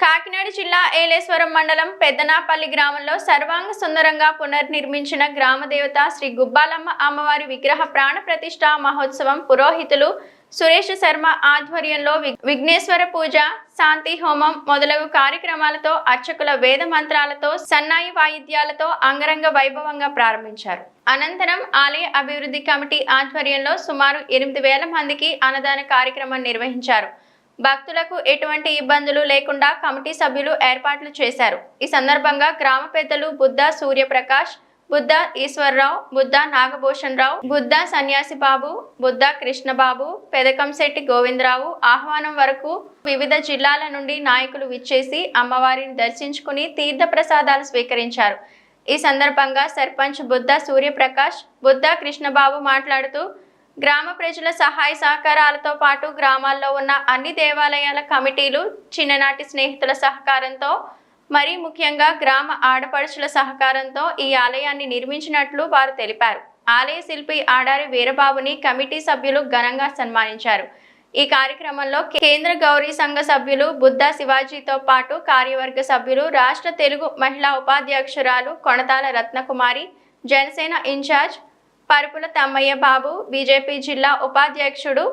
కాకినాడ జిల్లా ఏలేశ్వరం మండలం పెద్దనాపల్లి గ్రామంలో సర్వాంగ సుందరంగా పునర్నిర్మించిన గ్రామదేవత శ్రీ గుబ్బాలమ్మ అమ్మవారి విగ్రహ ప్రాణ ప్రతిష్ఠ మహోత్సవం పురోహితులు సురేష్ శర్మ ఆధ్వర్యంలో విఘ్నేశ్వర పూజ శాంతి హోమం మొదలగు కార్యక్రమాలతో అర్చకుల వేద మంత్రాలతో సన్నాయి వాయిద్యాలతో అంగరంగ వైభవంగా ప్రారంభించారు. అనంతరం ఆలయ అభివృద్ధి కమిటీ ఆధ్వర్యంలో సుమారు ఎనిమిది వేల మందికి అన్నదాన కార్యక్రమం నిర్వహించారు. భక్తులకు ఎటువంటి ఇబ్బందులు లేకుండా కమిటీ సభ్యులు ఏర్పాట్లు చేశారు. ఈ సందర్భంగా గ్రామ పెద్దలు బుద్ధ సూర్యప్రకాష్ బుద్ధ ఈశ్వరరావు బుద్ధ నాగభూషణ్ రావు బుద్ధ సన్యాసి బాబు బుద్ధ కృష్ణబాబు పెదకంశెట్టి గోవిందరావు ఆహ్వానం వరకు వివిధ జిల్లాల నుండి నాయకులు విచ్చేసి అమ్మవారిని దర్శించుకుని తీర్థ ప్రసాదాలు స్వీకరించారు. ఈ సందర్భంగా సర్పంచ్ బుద్ధ సూర్యప్రకాష్ బుద్ధ కృష్ణబాబు మాట్లాడుతూ గ్రామ ప్రజల సహాయ సహకారాలతో పాటు గ్రామాల్లో ఉన్న అన్ని దేవాలయాల కమిటీలు చిన్ననాటి స్నేహితుల సహకారంతో మరీ ముఖ్యంగా గ్రామ ఆడపడుచుల సహకారంతో ఈ ఆలయాన్ని నిర్మించినట్లు వారు తెలిపారు. ఆలయ శిల్పి ఆడారి వీరబాబుని కమిటీ సభ్యులు ఘనంగా సన్మానించారు. ఈ కార్యక్రమంలో కేంద్ర గౌరీ సంఘ సభ్యులు బుద్ధ శివాజీతో పాటు కార్యవర్గ సభ్యులు రాష్ట్ర తెలుగు మహిళా ఉపాధ్యక్షురాలు కొణతాల రత్నకుమారి జనసేన ఇన్ఛార్జ్ పరుపుల తమ్మయ్య బాబు బీజేపీ జిల్లా ఉపాధ్యక్షుడు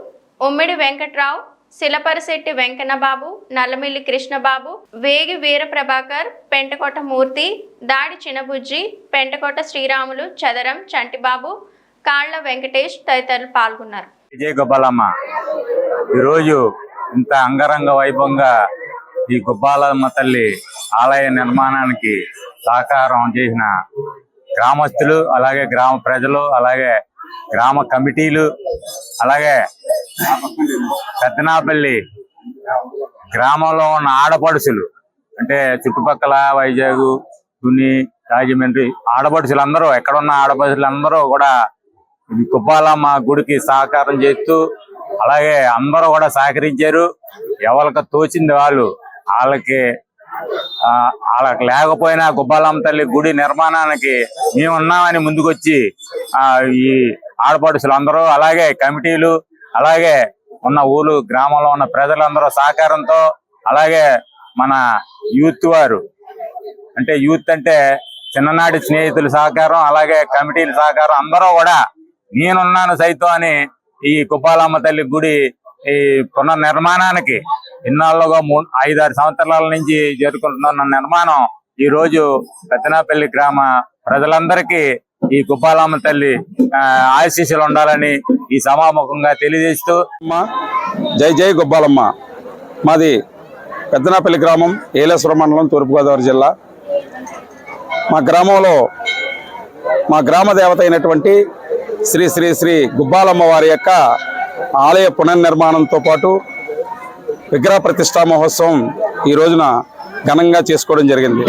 ఉమ్మిడి వెంకట్రావు శిలపరశెట్టి వెంకన్నబాబు నల్లమిల్లి కృష్ణబాబు వేగి వీర ప్రభాకర్ పెంటకోట మూర్తి దాడి చినబుజ్జి పెంటకోట శ్రీరాములు చదరం చంటిబాబు కాళ్ళ వెంకటేష్ తదితరులు పాల్గొన్నారు. విజయ గోపాలమ్మ ఈరోజు ఇంత అంగరంగ వైభవంగా ఈ గోపాలమ్మ తల్లి ఆలయ నిర్మాణానికి సహకారం చేసిన గ్రామస్తులు అలాగే గ్రామ ప్రజలు అలాగే గ్రామ కమిటీలు అలాగే పెద్దనాపల్లి గ్రామంలో ఉన్న ఆడపడుచులు అంటే చుట్టుపక్కల వైజాగ్ తుని రాజమండ్రి ఆడపడుసులు అందరూ ఎక్కడున్న ఆడపడుసులు అందరూ కూడా ఈ మా గుడికి సహకారం చేస్తూ అలాగే అందరూ కూడా సహకరించారు. ఎవరికి తోచింది వాళ్ళు వాళ్ళకి వాళ్ళకి లేకపోయినా గుబ్బాలమ్మ తల్లి గుడి నిర్మాణానికి మేము ఉన్నామని ముందుకొచ్చి ఆ ఈ ఆడపడుసులు అందరూ అలాగే కమిటీలు అలాగే ఉన్న ఊరు గ్రామంలో ఉన్న ప్రజలందరూ సహకారంతో అలాగే మన యూత్ వారు. అంటే యూత్ అంటే చిన్ననాటి స్నేహితుల సహకారం అలాగే కమిటీల సహకారం అందరూ కూడా నేనున్నాను సైతం అని ఈ కుప్పాలమ్మ తల్లి గుడి ఈ పునర్నిర్మాణానికి ఇన్నాళ్ళుగా మూడు ఐదారు సంవత్సరాల నుంచి జరుపుకుంటున్న నిర్మాణం ఈ రోజు పెత్తనాపల్లి గ్రామ ప్రజలందరికీ ఈ కుప్పాలమ్మ తల్లి ఆశీస్సులు ఉండాలని ఈ సమాముఖంగా తెలియజేస్తూ జై జై గొబ్బాలమ్మ మాది పెద్దనాపల్లి గ్రామం ఏలేశ్వరం మండలం తూర్పుగోదావరి జిల్లా. మా గ్రామంలో మా గ్రామ దేవత అయినటువంటి శ్రీ శ్రీ శ్రీ గుబ్బాలమ్మ వారి యొక్క ఆలయ పునర్నిర్మాణంతో పాటు విగ్రహ ప్రతిష్టా మహోత్సవం ఈ రోజున ఘనంగా చేసుకోవడం జరిగింది.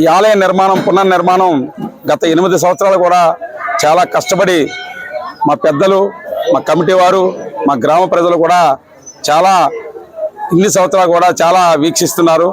ఈ ఆలయ నిర్మాణం పునర్నిర్మాణం గత ఎనిమిది సంవత్సరాలు కూడా చాలా కష్టపడి మా పెద్దలు మా కమిటీ వారు మా గ్రామ ప్రజలు కూడా చాలా ఇన్ని సంవత్సరాలు కూడా చాలా వీక్షిస్తున్నారు.